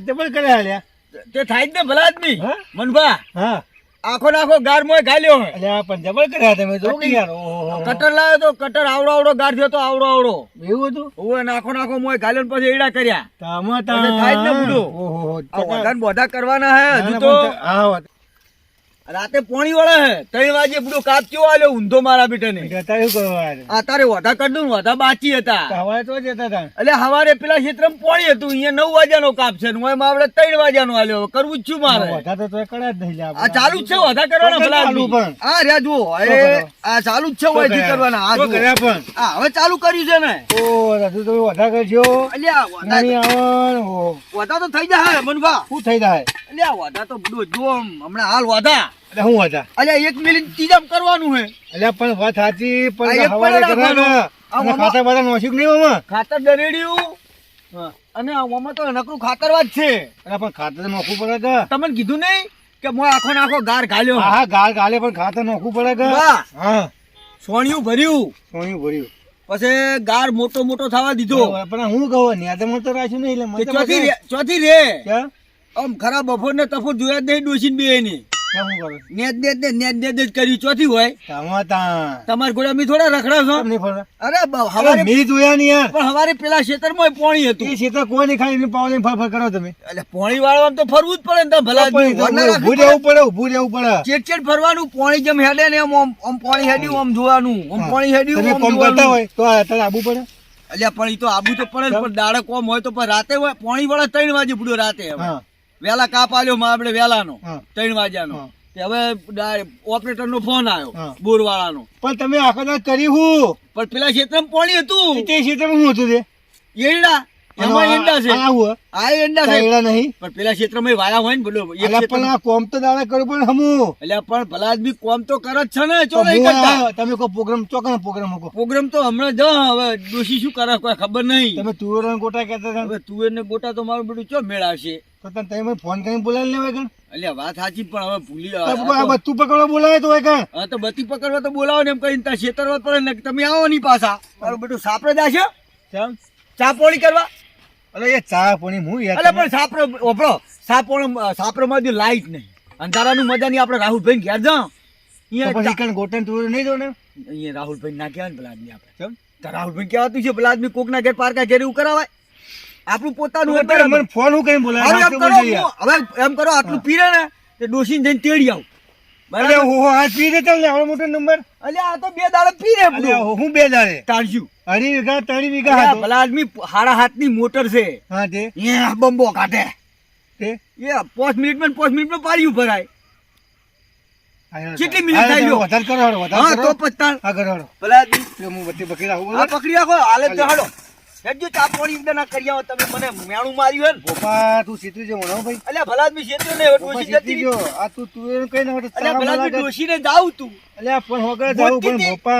તે પણ કર્યા હાલ્યા તે થાય જ ને ભલા આદમી? મનભા હા. આખો નાખો ગાર મોય ગાલ્યો અલ્યા પણ જબર કર્યા તમે જો કે યાર ઓહો. કટર લાવ્યો તો કટર આવડો આવડો ગાર થયો તો આવડો આવડો. એવું હતું? ઓવે નાખો નાખો મોય ગાલ્યો ને પછી એડા કર્યા. તમે તમે થાય જ ને બુડો. ઓહો આ વધારે બોધા કરવાના હે હજુ તો. હા રાતે પોણી વાળા હે. ત્રણ વાગે બધો કાપ કેવો આલ્યો ઊંધો મારા બેટાને? જતા એવું કરવા આ તારે વધા કરી દઉં વધા બાકી હતા. હવાએ તો જતા હતા. એટલે હવારે પેલા ક્ષેત્રમાં પોણી હતું અહીંયા નવ વાગ્યાનો કાપ છે હું એમાં આપણે ત્રણ વાગ્યાનો આલ્યો. કરવું જ છું મારે. વધા તો તોય કડા જ નહીં આ ચાલુ જ છે વધા કરવાના ભલા પણ. આ રહ્યા જુઓ. આ ચાલુ જ છે ઓયથી કરવાના. આ કર્યા પણ. આ હવે ચાલુ કર્યું છે ને. ઓ રાજુ તમે વધા કરજો. અલ્યા વધા તો થઈ જાય મનભા. શું થઈ જાય? અલ્યા વધા તો બધું જુઓ હમણાં હાલ વધા એટલે હું હતા? અલ્યા એક મિનિટ ત્રીજામ કરવાનું હે. અલ્યા પણ વાત સાચી પણ હવારે પડે રાખવાનો. કરવાના. આ અને મામા- ખાતા બાતા નોસ્યું કે નહીં મામા ખાતર દરેડિયું. અને આમાં તો નકરું ખાતરવા જ છે. અલા પણ ખાતર નોખવું પડે કે તમને કીધું નહીં કે મો આખો નાખો ગાર ગાલ્યો હા ગાર ગાલે પણ ખાતર નોખવું પડે કે. હા. સોણિયું ભર્યું. સોણિયું ભર્યું. પછી ગાર મોટો મોટો થવા દીધો. પણ હું કહું ન્યાદમાં તો રાખ્યું નહીં એટલે ચોથી ચોથી રે? આમ ખરા બફોર ને તફોર જોયા જ નહીં ડોસીને બે ની ક્યાં હું કરું? નેત નેત ને નેત નેત જ કર્યું ચોથી હોય. તામાં તાં. મી થોડા રખડા છો? નહીં ફરે? અરે હવારે મેં જોયા નહીં યાર. પણ હવારે પેલા ખેતરમાં પોણી હતું. એ શેતર કોઈ નહીં ખાલી એની પાવલે ફર ફર કરો તમે. એટલે પોણી વાળવામાં તો ફરવું જ પડે ને ભલા રાખવી રહેવું પડે રહેવું પડે. ચેટ ચેટ ફરવાનું પોણી જેમ હેડે ને એમ આમ પોણી હેડ્યું આમ જોવાનું આમ પોણી હેડ્યું આમ કોમ કરતા હોય તો આ આબુ પડે. અલ્યા પણ એ તો આબુ તો પડે પણ દાડે કોમ હોય તો પણ રાતે હોય પોણી વાળા ત્રણ વાગે પડ્યો રાતે હવે વેલા કાપ આલ્યો માં આપણે વેલાનો. ત્રણ વાગ્યાનો. હવે ઓપરેટર નો ફોન આવ્યો બોર વાળાનો પણ તમે આખો દાડો કરી હું? પણ પેલા ક્ષેત્રમાં પોણી હતું. તે ક્ષેત્રમાં હું હતું તે? એરડા એમાં એંડા છે. આ એંડા છે. એડા નહીં? પણ પેલા ક્ષેત્રમાં વાયા હોય ને બોલો પણ ક્ષેત્રમાં- આ કોમ તો દાડા કરવું પડે હમું. એટલે પણ ભલા આદમી કોમ તો કરે જ છે ને ચો તમે કો પ્રોગ્રામ ચોકનો પ્રોગ્રામ મૂકો. પ્રોગ્રામ તો હમણાં જ હવે ડોશી શું કરે કોઈ ખબર નહીં. તમે તુવેર ગોટા કહેતા હતા હવે તુવેર ને ગોટા તો મારું બધું ચો મેળાશે? તો તમે તમે ફોન કરીને બોલાવી લેવાય કણ એટલે વાત સાચી પણ હવે ભૂલી તો તો- બધું પકડવા બોલાવે તો હોય હા તો બત્તી પકડવા તો બોલાવો ને એમ કહીને ત્યાં છેતરવા પડે ને તમે આવો ની પાછા. મારું બધું સાપરે જાશે ચા પોણી કરવા? અરે એ ચા પોણી હું પણ સાપરો ઓપરો સાપોણ સાપરોમાં જે લાઈટ નહીં. અંધારાનું મજા નહીં આપણે રાહુલભાઈ ઘેર જાઓ તો અહીંયા કણ ગોટા તુવેર નહીં જો ને? અહીંયા રાહુલભાઈ ના કહેવાય ને પેલા આદમી આપણે. તો રાહુલભાઈ કહેવાતું છે પેલા આદમી કોકના ઘેર પારકા ઘેર એવું કરાવાય? આપણું પોતાનું મને ફોન હું કઈ બોલાવે? એમ કરો હવે એમ આટલું પીરે ને તે ડોસીને જઈને તેડી આવું. અરે હું આ પી દે તમને આવડો મોટો નંબર અલ્યા આ તો બે દાડે પીરે અરે બધું. હું બે દાડે? તાણશું અઢી વીઘા ત્રણ વીઘા હતો. ભલા આદમી હાડા હાથની મોટર છે. હા તે? એ બંબો કાઢે. તે? એ પાંચ મિનિટમાં ને પાંચ મિનિટમાં પાડ્યું ભરાય કેટલી મિનિટ થઈ ગયો? વધારે કરો હાલો, વધારે હા તો પત્તા હા, કરો હાલો. ભલા આદમી. હું બત્તી બકી રાખું પકડી રાખો હાલે હાડો હેડજો ચા પાણી એકદમ ના કરી આવો તમે મને મેણું માર્યું હે ને. ગોપા, તું સીતરી છે મને ભાઈ. અલ્યા ભલા આદમી શેત્યો ને ડોશી જતી ગયો. આ તું તુવેર કઈ ના અલ્યા ભલા આદમી જાઉં તું. અલ્યા પણ હોગળે જાવું પણ ગોપા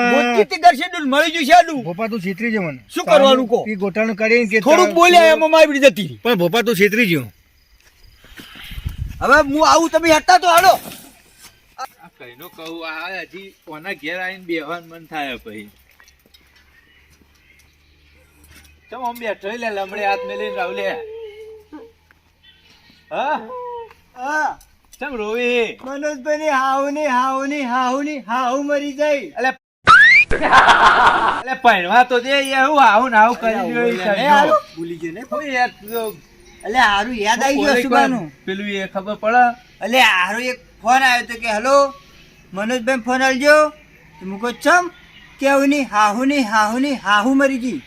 મળી જશે આનું. ગોપા તું છેતરી છે મને. શું કરવાનું કહો? ઈ ગોટાનું કરીને કે થોડુંક તારા- બોલ્યા એમાં મારી જતી પણ ભોપા તું છેતરી ગયો હવે હું આવું તમે હટતા તો હાડો આ કઈનો કહું આ હજી કોના ઘેર આવીને બેહવાનું મન થાય પછી. ચમ આમ બેઠો લે લમડે હાથ મેલીને રાવ હા? હા. ચમ રોવી? મનોજભાઈ હાઉની હાઉની હાઉની હાઉ મરી જાય. અલે તો દે હું ને કરી રહ્યો. હારું? ભૂલી ગયો ને કોઈ યાર તું હારું યાદ આવી ગયો સુબાનું પેલું એ ખબર પડે? અલે હારું એક ફોન આવ્યો તો કે હલો મનોજભાઈ ફોન આલજો. કહું ચમ કેવું નહીં હાહુ ની હાહુ ની હાહુ મરી ગઈ.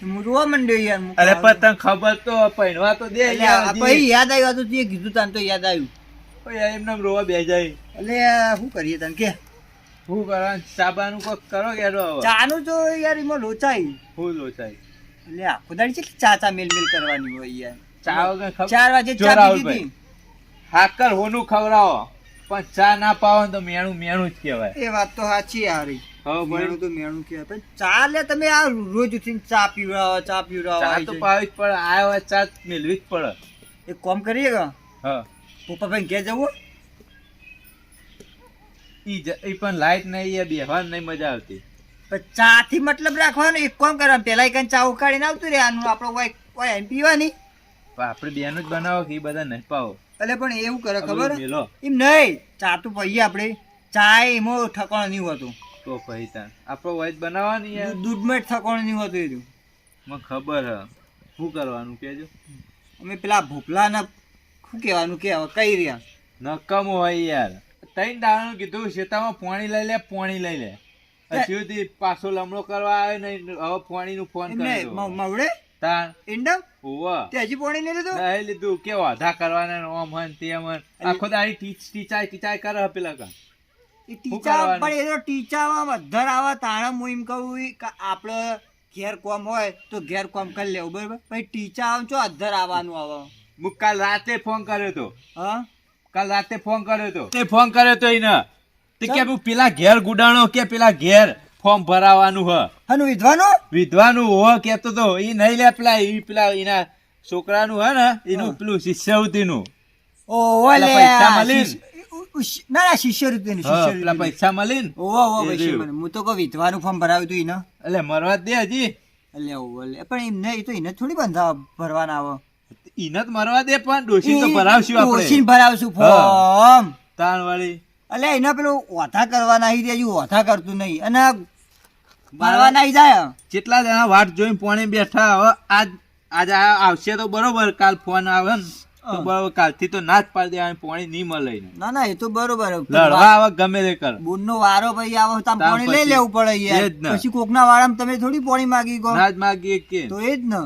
તો હું રોવા માંડ્યો યાર અરે પણ તને ખબર તો પહેરવા તો દે યાર પછી યાદ આવ્યું તો તે કીધું તને તો યાદ આવ્યું. યાર એમને રોવા બે જાય એટલે શું કરીએ તને કે? શું કરવાનું? ચાબાનું કોક કરો કે ચાનું તો યાર એમાં લોચાઈ ફૂલ લોચાઈ એટલે આખો દાડી કેટલી ચા ચા મેલ મેલ કરવાની હોય યાર. ચા વગર ખબર? ચાર વાગે ચા પીધી હાકર હોનું ખવડાવો. પણ ચા ના પાવો તો મેણું મેણું જ કહેવાય. એ વાત તો સાચી હારી ચા તમે આ રોજ ઉઠીને ચા પીવડાવો ચા પીવડાવો તો પાવી પડે આ ચા મેળવી જ પડે. એક કામ કરીએ કે? હા. પપ્પા ઘેર જવું ઈ ઈ પણ લાઈટ નહીં એ બેહવાની નહીં મજા આવતી. પણ ચા થી મતલબ રાખવાનો એક કોમ કરવાનું પેલા એક ચા ઉકાળીને આવતું રે આનું આપણો કોઈ કોઈ એમ પીવાની. આપણે બેનું જ બનાવો કે એ બધા નહીં પાવો. એટલે પણ એવું કરે ખબર? એમ નહીં ચા તો પહીએ આપણે. ચા એમાં ઠકાણ નહીં હોતું. તો પછી તાર. આપણો વોઇસ બનાવવાની યાર. દૂધ- દૂધમાં થકોણ નહીં હોતું એ મને ખબર હ. શું કરવાનું કેજો અમે પેલા ભૂપલાના શું કહેવાનું કે હવે કઈ રહ્યા? નકમ હોય યાર. તૈન દાવાનું કીધું શેતામાં પાણી લઈ લે પાણી લઈ લે. હજી પાછો લમણો કરવા આવે ને હવે પોણી નું ફોન એમને કરી દો મ- મવડે તાર. તે હજી પોણી લીધું? નહીં લીધું. કે વાધા કરવાના ઓમ હન તે મન આખો દાડી ટીચ ટીચાય ટીચાય કરે પેલા કા. ટીચા પણ એ તો ટીચામાં બધા આવે તાણે હું એમ કહું કે આપણે ઘેર કોમ હોય તો ઘેર કોમ કરી લેવું બરાબર? પછી ટીચા આમ છો અધર આવવાનું આવે. હું કાલ રાતે ફોન કર્યો તો. હા? કાલ રાતે ફોન કર્યો તો. તે ફોન કર્યો તો એને તે કે હું પેલા ઘેર ગુડાણો કે પેલા ઘેર ફોર્મ ભરાવાનું હ. હનુ વિધવાનું? વિધવાનું હો કેતો તો. એ નહીં લે પેલા એ પેલા એના છોકરાનું હે ને એનું પેલું શિષ્યવૃત્તિનું. ઓહો પેલા લે પૈસા મળીને? ના ના પેલા પૈસા મળી ને ઓ ઓ પૈસા મળે હું તો કહું વિધવાનું ફોર્મ ભરાવ્યું હતું એને. એટલે મરવા દે હજી. એટલે આવું એટલે પણ એમને એ તો એને થોડી બંધા ભરવાના આવો. એને જ મરવા દે પણ ડોશી તો ભરાવશું આપણે. ડોશી ભરાવશું ફોર્મ તાણ વાળી એટલે એના પેલું ઓથા કરવાના હી હજુ ઓથા કરતું નહીં. અને ભરવા હી જાય. જેટલા જણા વાટ જોઈને પોણે બેઠા હવે આજ આજ આ આવશે તો બરોબર કાલ ફોન આવે ને. તો. કાલથી તો ના જ પાડી દેવાની પોણી નહીં મળે ના ના એ તો બરોબર લડવા આવે ગમે તે કર. બુનનો વારો ભાઈ આવો તો આમ લઈ લેવું પડે યાર. એ જ ને. પછી કોકના વાળામાં તમે થોડી પોણી માગી ગયો ના જ માગી કે. તો એ જ ને.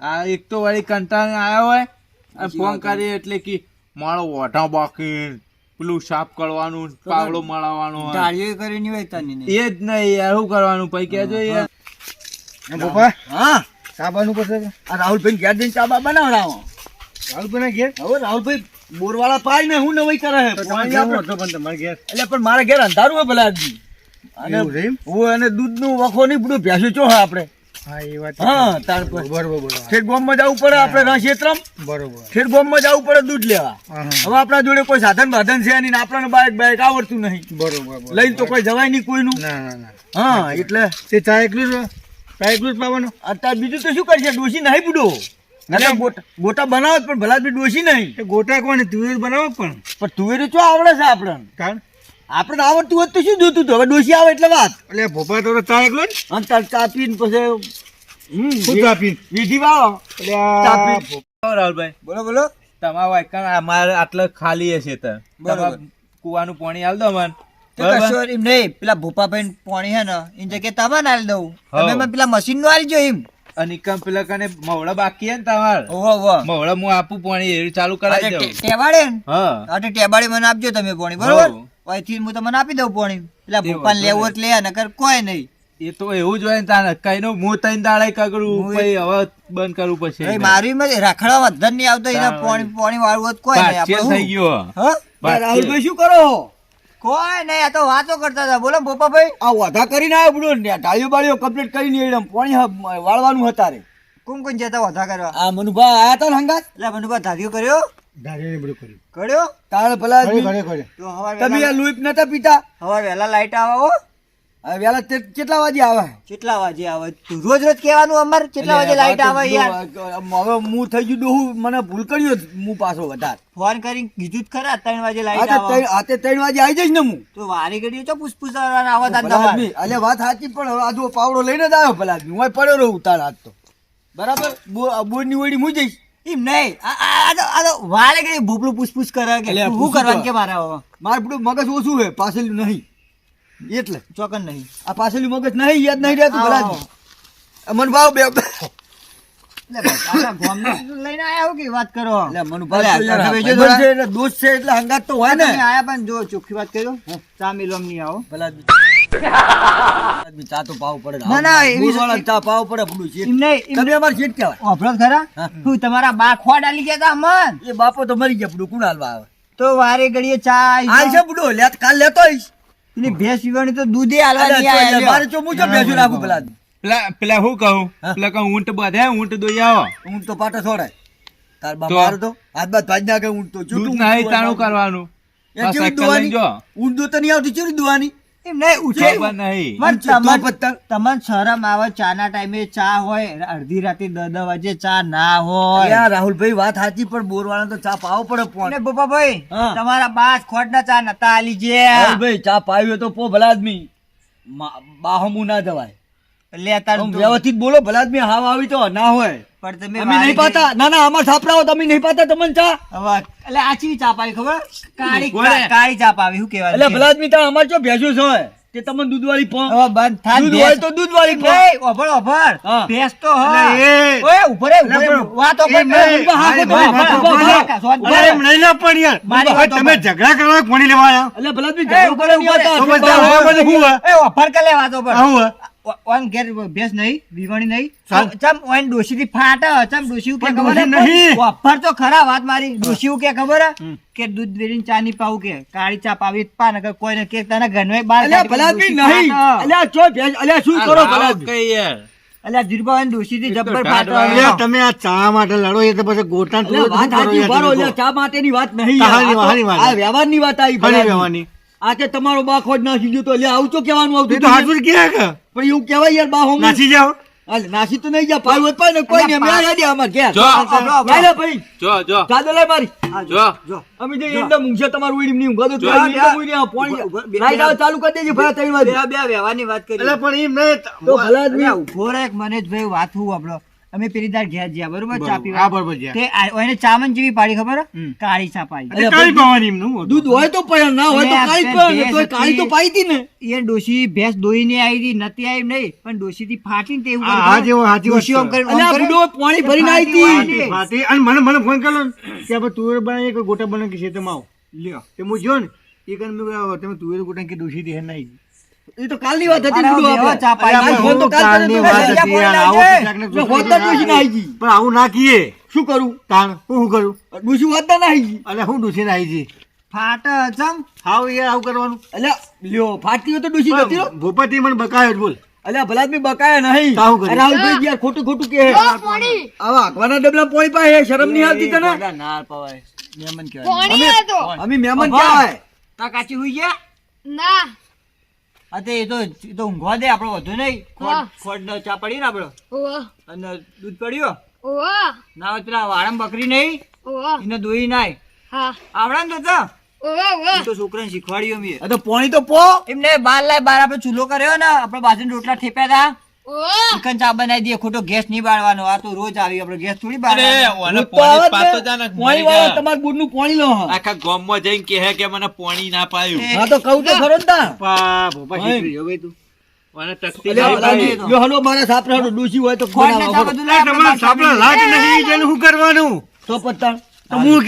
આ એક તો વળી કંટાળ આવ્યો હોય અને ફોન કરી એટલે કે મારો ઓઢા બાકી પેલું સાફ કરવાનું પાવડો મળવાનું. ઢાળીઓ કરી નહીં હોય તને એ જ નહીં યાર શું કરવાનું? પછી કહેજો યાર. પપ્પા? હા. સાબાનું પછી આ રાહુલભાઈ ઘેર જઈને ચા બા બનાવડાવો. રાહુલ ઘેર? હવે રાહુલભાઈ બોરવાળા પાય ને હું નવાઈ કરે તો તમારે કેવું હતો પણ તમારે ઘેર. એટલે પણ મારા ઘેર અંધારું હોય ભલા આદમી. એવું હું અને દૂધનું વખો નહીં બધું ભેંસું ચો આપણે. હા એ વાત હા તાર બરોબર બરોબર. ઠેઠ જવું પડે આપણે રણક્ષેત્રમ? બરોબર. ઠેઠ ગામમાં જવું પડે દૂધ લેવા. હવે આપણા જોડે કોઈ સાધન બાધન છે નહીં આપણને બાઈક બાઈક આવડતું નહીં. બરોબર. લઈને તો કોઈ જવાય નહીં કોઈનું. ના ના ના. હા એટલે તે ચા એકલું ચા એકલું જ પાવાનું? અત્યારે બીજું તો શું કરશે? ડોશી નહીં બુડો નકર ગોટા ગોટા બનાવો જ પણ ભલા બી ડોશી નહીં. ગોટા કોને તુવેર બનાવો પણ પણ તુવેર ચો આવડે છે આપણને. કારણ આપણે આવડતું હોત તો શું જોતું હતું? હવે ડોશી આવે એટલે વાત. એટલે ભોપા તો ચા એકલો જ અને તાર ચા પીને પછી શું ચા પીને? વિધિ વાળો. એટલે ચા પી. રાહુલભાઈ. બોલો બોલો. તમારા અમારે આટલે ખાલી હશે તો. કુવાનું પાણી આલ દો મન. એમ નહીં. પેલા ભૂપાભાઈ પાણી હે ને એની જગ્યાએ તમારે આલી દઉં. તમે પેલા મશીનનું આલજો એમ. અને ઈકમ પેલા કને મવડા બાકી હે ને તમાર? ઓહો ઓહો. મવડા હું આપું પાણી એ ચાલુ કરાવી દઉં ટેબાડે હા. અટે ટેબાડે મને આપજો તમે પાણી બરોબર. અહીંથી હું તમને આપી દઉં પાણી. પેલા ભોપાલ લેવો એટલે લે નકર કોઈ નહીં. એ તો એવું જ હોય ને તાને કઈ નું હું તઈને દાડે કગડું પછી હવે બંધ કરવું પછી મારી માં રખડવા વધન નહીં આવતો એના પાણી પાણી વાળું કોઈ નહીં આપણે થઈ ગયો. રાહુલભાઈ શું કરો? કોઈ નહીં આ તો વાતો કરતા હતા. બોલો ભાઈ આ વધા કરીને આવ્યો બડો ટાળીઓ બાળીઓ કમ્પ્લીટ કરીને એકદમ પાણી વાળવાનું હતા રે. કોણ કોણ જતા વધા કરવા? આ મનુભા આયા હતા ને હંગાત? એટલે મનુભા ધાર્યો કર્યો? ધાર્યો બધું કર્યું. કર્યો? તાળ ભલા તમે આ લુઈપ નતા પીતા? હવે વહેલા લાઈટ આવે હો વહેલા કેટલા વાગે આવે? કેટલા વાગે આવે? રોજ રોજ કહેવાનું અમાર કેટલા વાગે લાઈટ આવે યાર. હવે હું થઈ ગયું ડોહું મને ભૂલ કર્યો હું પાછો વધારે. ફોન કરીને કીધું જ ખરા ત્રણ વાગે લાઈટ આવે. આતે ત્રણ વાગે આવી જઈશ ને હું. તો વારી ઘડી તો પૂછપૂછ આવા અલે વાત સાચી પણ આ જો પાવડો લઈને જ આવ્યો ભલા હું પડ્યો રહું તાર હાથ તો. બરાબર? બોરની ઓડી હું જઈશ. એમ નહીં. આ- તો વારે ઘડી ભૂપલું પૂછપૂછ કરે કે શું કરવાનું કે મારા મારે મગજ ઓછું છે પાછળ નહીં. એટલે. ચોકન નહીં. આ પાછળ મગજ નહીં યાદ નહીં રહેતું ભલા મન ભાવ બે લઈને આયા હો કે વાત કરો? દોસ્ત છે એટલે હંગાત તો હોય ને. આયા પણ જો ચોખ્ખી વાત કર્યો ચા મિલમ નહીં આવો. ભલા ચા તો પાવ પડે ના. ના એવી ચા પાવ પડે પડું છે એમને તમે અમાર શેઠ કહેવાય. ઓફરો ખરા? હું. તમારા બા ખોડ આલી ગયા તા મન એ બાપો તો મરી ગયા પડું કુણ હાલવા આવે? તો વારે ઘડીએ ચા છે બુડો લે કાલ લેતો આઈશ એની ભેંસ પીવાની તો દૂધે આયા મારે તો હું જો ભેંસું રાખું પેલા? પેલા પેલા શું કહું? પેલા કહું ઊંટ બધે ઊંટ દોઈ આવો. ઊંટ તો પાટો છોડાય. તાર બાપ તો? મારો તો હાથ બાદ ભાજ નાખે ઊંટ તો. ચૂટું નહીં તાણું કરવાનું. લઈને દુવાની? ઊંટ તો નહીં આવતી કેવી દુવાની? તમને શરમ આવે ચાના ટાઈમે ચા હોય અડધી રાતે દસ દસ વાગે ચા ના હોય. રાહુલભાઈ વાત સાચી પણ બોરવાળા તો ચા પાવો પડે બપાભાઈ તમારા બાસ ખોટ ના ચા નતા આલી જે. રાહુલભાઈ ચા પાવ્યો તો પો ભલા આદમી બાહોમું ના જવાય. આમ વ્યવસ્થિત બોલો ભલા આદમી હાવ આવી તો ના હોય. પણ તમે અમે નહીં પાતા ના ના અમાર સાપરાઓ તમે નહીં પાતા તમને ચા હવે એટલે આ ચીવી ચા પાવી ખબર કાળી કાળી ચા પાવી શું કહેવાય એટલે ભલા આદમી તા અમાર ચો ભેંસો છે તે તમને દૂધવાળી પો હવે બંધ થાય દૂધ હોય તો દૂધ વાળી પો ઓભળ, ઓભળ. ભેસ તો હ. એ- ઓય, ઊભો રે, ઊભો રે. પણ- વાતો કર. નહીં. હાકો તો, ઊભા. એમ નહીં લે પણ યાર તમે ઝઘડા કરવા કોણી લેવા આયા એટલે ભલા આદમી ઝઘડો ઊભો કરવા રે, નહીં ઊભો. તો બધા હવે બધું શું એ, ઓફર કે લેવા તો પર. હોય? ઓ- ઓન ઘેર ભેસ નહીં વિવણી નહીં. ચમ ઓન ડોશીથી ફાટે ચમ ડોશી કે ખબર? નહીં. ઓફર તો ખરા વાત મારી. ડોશી કે ખબર કે દૂધ વેરીને ચા ની પાવું કે? કાળી ચા પાવી પા નકર કોઈને કે તને ઘરનો બાર અલ્યા ભલા આદમી નહીં. અલ્યા ચો ભેંસ અલ્યા શું કરો ભલા? કઈ યાર અલ્યા જીરબા ડોશી થી જબ્બર ઢાઢ અલ્યા, તમે આ ચા માટે લડો એ તો પછી ગોટા તો વાત રહો, તમે અલ્યા? ચા માટેની વાત નહીં આ. વ્યવહારની વાત આવી ભલા. આદમી. આ કે તમારો બા ખોટ નાસી ગયો તો એટલે આવું તો કહેવાનું આવતું તો હાજર ક્યાં કે. પણ એવું કહેવાય યાર બા હોમ નાસી જાઓ. નાસી તો નહીં જા પાયું વત પાય ને કોઈ ને આ હેડ્યા અમાર કે જો ભાઈ લે ભાઈ. જો જો. ચાદર લાય મારી. જો અમે જે એંડા મૂંગશે તમારું ઉડી નહીં ઊંઘા તો તો એંડા જો. પોણી- લાઈટ આવ ચાલુ કરી દેજો ભાઈ તઈ વાત બે બે વેવાની વાત કરી. એટલે પણ એમ નહીં તો ભલા આદમી અલ્યા, ઊભો રે એક ભાઈ વાત હું આપણો અમે પેલી દાર ઘેર જ્યાં બરોબર? ચા પીવા. બરોબર તે એને ચામન જેવી પાડી ખબર? કાળી ચા પાડી. એટલે પાવાની એમનું દૂધ હોય તો પણ ના હોય તો કાળી પણ કાળી તો પાઈ હતી ને. એ ડોશી ભેંસ દોઈને આવી હતી નતી આવી નહીં પણ ડોશી થી ફાટી ને તે એવું હા, જેવો સાચી ડોશી ઓમ. કરીને- કરીને- બુડો પાણી ભરીને આવી હતી. ફાટી. અને મને મને ફોન કર્યો કે આપણે તુવેર બનાવી કે ગોટા બનાવી કે ખેતરમાં આવો લ્યો. તે હું જો ને એ કરીને મેં તમે તુવેર ગોટા કે ડોશી થી હે નહીં. એ તો કાલની વાત હતી અરે, આપણે. ચા પાઈ અલ્યા, ફોન તો કાલ કાલની વાત હતી. પણ આવું ના કીએ શું કરું? તાણ હું કરું? ડોશી વાત ના આવી ગઈ. એટલે હું ડોસી ના આવી છે ફાટે ચમ હાવ યાર આવું કરવાનું. અલ્યા લ્યો ફાટતી હોય તો ડોશી જતી રહો. ભૂપતિ મને બકાયો જ બોલ. અલ્યા ભલા આદમી બકાયા નહીં. રાહુલભાઈ યાર ખોટું ખોટું કે આવા આખવાના ડબલા પોઈ પાય શરમ નહીં આવતી તને? ના પવાય. મહેમાન કહેવાય. અમે મહેમાન કહેવાય. તા કાચી હુઈ ગયા? ના. હા તે એ તો એ તો ઊંઘવા દે આપણો વધુ નહીં. ખોટ ખોડ નો ચા પડી ને આપણો અને દૂધ પડ્યો? ના હોય પેલા વાળમ બકરી નહીં. એને દોઈ નાય. હા. આવડે ને તો તો છોકરાને શીખવાડ્યું મેં તો પોણી તો પો. એમને બાર લાય બાર આપણે ચૂલો કર્યો ને આપણે બાજુ રોટલા ઠેપ્યા હતા ચિકન ચા બનાવી દઈએ ખોટો ગેસ નહીં બાળવાનો. આ તો રોજ આવી આપણે ગેસ થોડી ભૂત તો પોણી પાતો ને. પોણી વાળો લો આખા આખા ગામમાં જઈને કહે કે મને પોણી ના પાયું હા તો કહું તો ખરો ને પા ભોપા. શીખવી તું. મને અલ્યા, નહીં હલો મારા સાપરા ડૂસી હોય તો તમારે જેને શું કરવાનું? તો પત્તા તો હું.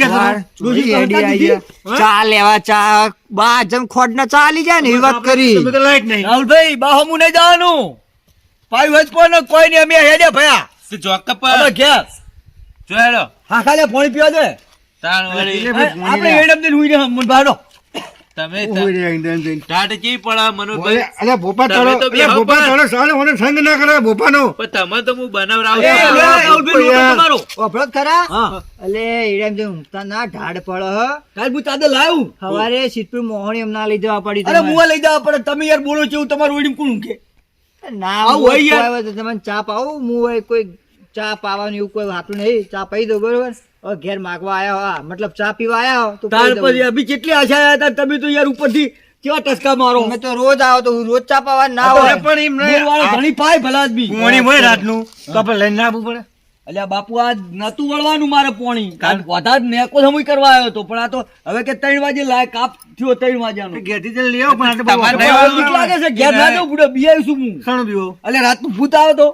ચા લેવા ચા. બા જમ ખોડ ના ચા આલી જાય ને વાત કરી. નહીં જવાનું. તો કોઈ ને કોઈ નહીં અમે હેડે ભયા. તું જોક પર અમે જો હેડો. હા ખાલી પાણી પીવા દે. તાણ વળી. આપણે હેડમ દે હુઈ રહ્યા, મને ભાડો. તમે. ટાટ ચી પડે મનોભાઈ બોલે, ભોપા તમે તારો તો ભોપા પણ. સાલે મને સંગ ના કરે ભોપાનો. પણ તમે તો હું બનાવરાવ. તમારો. ઓફળો ખરા? અલે એડમ જે ઊંઘતા ના ઢાડ પડો હ. કાલ હું લાવ્યું સવારે સિદ્ધપુર મોહણી એમના લઈ જવા પડી અરે મુવા લઈ જવા પડે. તમે યાર બોલો છો તમારું ઉડીમ કોણ ઊંઘે? ના હોય યાર. તો તમને ચા પાવું હું હોય કોઈ ચા પાવાનું એવું કોઈ હાથું નહીં. ચા પાઈ દો બરોબર? હવે ઘેર માગવા આયા હો મતલબ ચા પીવા આયા હો તો તાર પછી અભી કેટલી આશા આયા હતા તમે તો યાર ઉપરથી કેવા ટસકા મારો? મેં તો રોજ આવો તો હું રોજ ચા પાવા ના હોય. પણ એમ નહીં. વાળો ઘણી પાય ભલા બી. પોણી હોય રાતનું. તો આપણે લઈને ના આવવું પડે. અલ્યા બાપુ આ નતું વળવાનું મારે પોણી. કાલ વધા જ મેકો સમય કરવા આવ્યો હતો પણ આ તો હવે કે ત્રણ વાગે લાય કાપ થયો ત્રણ વાગ્યાનો. ઘેરથી જઈને લેવો પણ બીક લાગે છે ઘેર ના જવું બુડો બિયાયું છું હું. શાનું બીવો. અલ્યા રાતનું ભૂત આવે તો.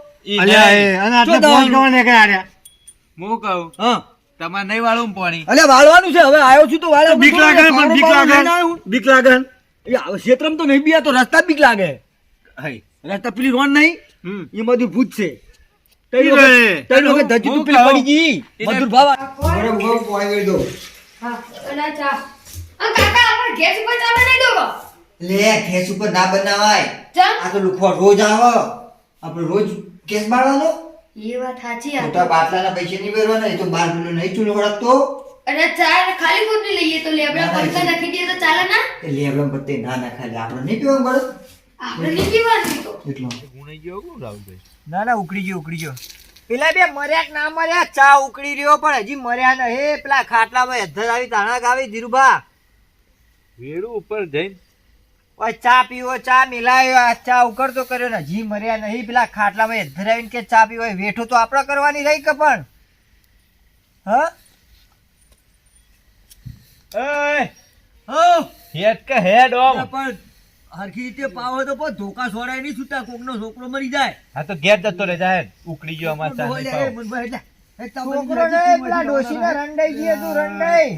હું કહું હા. તમારે નહીં વાળું પોણી. અલ્યા વાળવાનું છે હવે આવ્યો છું તો વાળે બીક લાગે પણ બીક લાગે બીક લાગે ક્ષેત્રમ તો નહીં બિયા તો રસ્તા બીક લાગે. રસ્તા પેલી રોન નહીં હમ. એ બધું ભૂત છે. ઈ વખત- ત્રણ વખત ધજી તું પેલી પડી ગઈ. મધુર ભાવ. હા અને ચા. આ કાકા આપણે ગેસ ઉપર ચા બનાવી દો. લે ગેસ ઉપર ના બનાવાય. આ તો લુખવા રોજ આવો. આપણે રોજ ગેસ બાળવાનો? એ વાત સાચી આ તો. બાટલાના પૈસા નહીં ભરવાના એ તો બાર કિલો નહીં ચૂલો હળકતો અને ચા ખાલી ખોટની લઈએ તો લેબડા પૈસા નાખી દઈએ તો ચાલે ના? લેબડા પત્તે ના ના ખાલી આપણે નહીં પીવાનું તો ના ના ઉકળી ગયો ઉકળી ગયો. પેલા બે મર્યા ના મર્યા? ચા ઉકળી રહ્યો પણ હજી મર્યા ન. હે પેલા ખાટલામાં અધર આવી તાણા આવી ધીરુભા. વેડું ઉપર જઈને. ઓય ચા પીવો ચા મિલાયો આ ચા ઉકળતો કર્યો ને હજી મર્યા નહીં. પેલા ખાટલામાં અધર આવીને કે ચા પીવો વેઠો તો આપણે કરવાની રહી કે પણ? હ? હેડ કે હેડ ઓમ. પણ હરખી રીતે પાવો તો પણ ધોકા છોડાય નહીં છૂટા. કોકનો છોકરો મરી જાય. હા તો ઘેર જતો રહે જાય ઉકળી ગયો અમાર ચા નહીં પાવ. છોકરો ને પેલા ડોશીને રંડાઈ ગઈ તું રંડાઈ.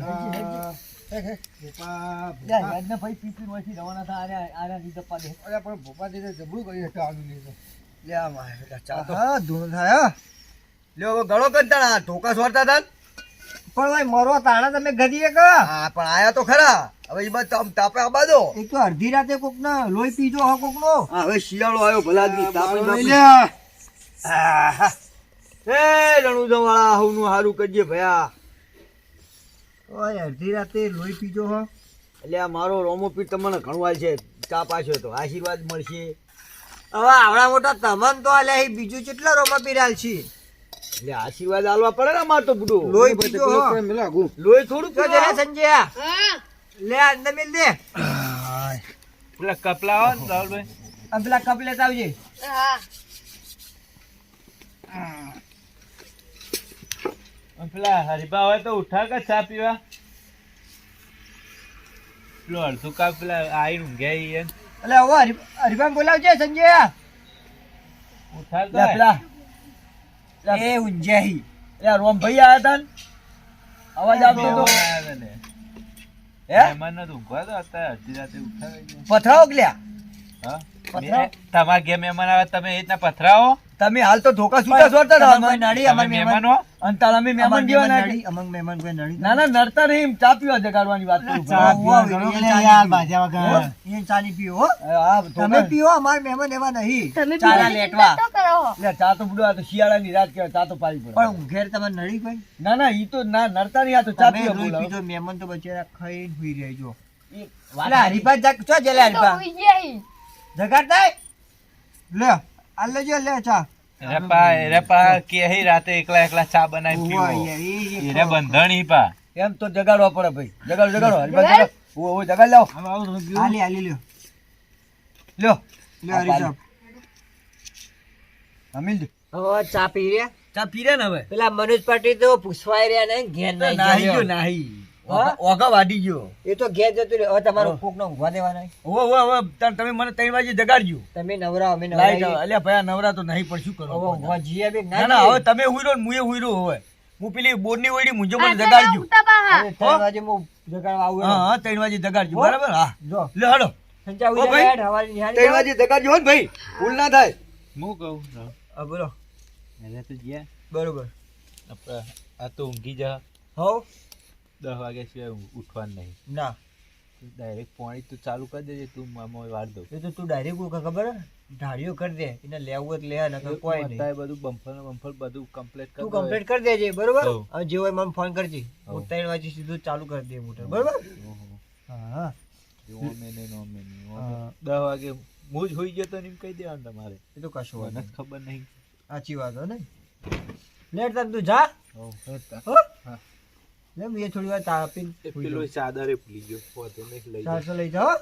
હા, ધૂળ થાય, હા. લ્યો હવે ગળો કરતા ધોકા સોડતા હતા પણ ભાઈ મરો તાણા તમે ગધીએ કહો હા પણ આયા તો ખરા. હવે એ બાદ તાપે આબા દો એક તો અડધી રાતે કોક ના લોહી પીજો હા કોક નો હવે શિયાળો આવ્યો ભલા આદમી તાપે. એ રણુજા વાળા હવનું હારું કરજે ભયા. ઓય અડધી રાતે લોહી પીજો હો. એટલે આ મારો રોમોપીર તમને ઘણું હાલ છે. ચા પાછો તો આશીર્વાદ મળશે. હવે આવડા મોટા તમન તો અલ્યા બીજું કેટલા રોમા પીરાલ છે? એટલે આશીર્વાદ આલવા પડે ને અમાર તો બુડો. લોહી પીજો લોહી થોડું સંજય. લે અંદર મિલ દે. પેલા કપલા હો ને રાહુલભાઈ આ પેલા કપ લેતા આવજે. હા. પેલા હરીબા હોય તો ઉઠા કે ચા પીવા? પેલો અડધું કાપ પેલા આઈ ઊંઘ્યા એટલે હવે હરિભા બોલાવજે સંજય. ઉઠા તો પેલા. એ ઊંઝાઈ રોમ ભાઈ આવ્યા તા ને? અવાજ આવતો હતો. આયા હતા તમારા ઘેર મહેમાન આવે તમે એ રીતના પથરાવો? તમે હાલ તો ધોકા છૂટા છોડતા હતા નડી તમે અમાર મહેમાન મહેમાન? અને તાર અમે મહેમાન જેવા નડી અમાર મહેમાન કોઈ નડી ના ના નડતા નહીં ચા પીવા જગાડવાની વાત કરું ચા છું. પીવા ઘણો યાર બાજા વગર. એ ચા નહીં પીવો હા, તમે ધોકા- અમાર મહેમાન એવા નહીં. તમે ચાના લેટવા. તો લે, ચા તો બુડો આ તો શિયાળાની રાત કહેવાય ચા તો પાવી પડે. પણ ઘેર તમે નડી કોઈ? ના ના ઈ તો ના નડતા નહીં આ તો ચા પીવા રોજ પીધો મહેમાન તો બચેરા ખાઈ હુઈ રહેજો જો ઈ જા ચો જલે તો જાય જગાડતા લે આ લેજો લે ચા. રેપા રેપા કે હે રાતે એકલા એકલા ચા બનાવી પીવો. ઈ રે બંધણ ઈ પા. એમ તો જગાડવા પડે ભાઈ. જગાડો જગાડો હરીફા જગાડો. ઓ ઓ જગાડ લાવો હાલી હાલી લ્યો. લ્યો લ્યો હરીફા. અમીલ હવે ચા પી રહ્યા? ચા પીરે ને હવે? પેલા મનોજ પાટી તો પૂછવાય રહ્યા ને ઘેર નાહી ગયો. ગયો નાહી. ઓગા- વાડી ગયો. એ તો ઘેર જતું રહ્યો. હવે તમારો. કોક નો ઊંઘવા દેવાના ઓવો ઓવો તમે મને ત્રણ વાગે જગાડજો. તમે નવરા અમે નવરા અલ્યા ભયા નવરા તો નહીં પણ શું હવે કરો ઊંઘવા જઈએ બી ના ના હવે તમે હુઈ રહો ને મુએ હુઈ રહ્યો હવે. હું પેલી બોરની વળી મુંજો મને જગાડજો. ત્રણ વાગે હું જગાડવા આવું હા હા ત્રણ વાગે જગાડજો. બરાબર? હા. જો. લે ઉઈ નિહાળી ત્રણ વાગે જગાડજો ને ભાઈ. ભૂલ ના થાય. હું કહું. હા, બોલો. એને તો જ્યાં બરોબર. આપણે આ તો ઊંઘી જા. હો. દસ વાગ્યા સિવાય ઉઠવાનું નહીં. ના. ડાયરેક્ટ પાણી તું ચાલુ કરી દેજે તું મામો વાર દઉં. એ તો તું ડાયરેક્ટ ખબર ઢાળીઓ કરી દે એને લેવું જ લેવા લે નકર કોઈ નહીં. અત્યારે બધું બમ્ફર ને બમ્ફર બધું કમ્પ્લીટ તું કમ્પ્લીટ કરી દેજે બરોબર. હવે. જે હોય મને ફોન કરજે. હું ત્રણ વાગે સીધું ચાલુ કરી દે મોટર બરોબર? હા. હા હા. દસ વાગે હું જ હોઈ ગયો તો એમ કહી દેવાનું તમારે એ તો કશું વાત નથી ખબર નહીં સાચી વાત હો ને લેટ તક તું જા હઉ. હો હા. લે હું થોડી વાર તાપીને પેલો. ચાદરે ભૂલી ગયો પોતે લઈ જાવ જાઉં. લઈ જાઓ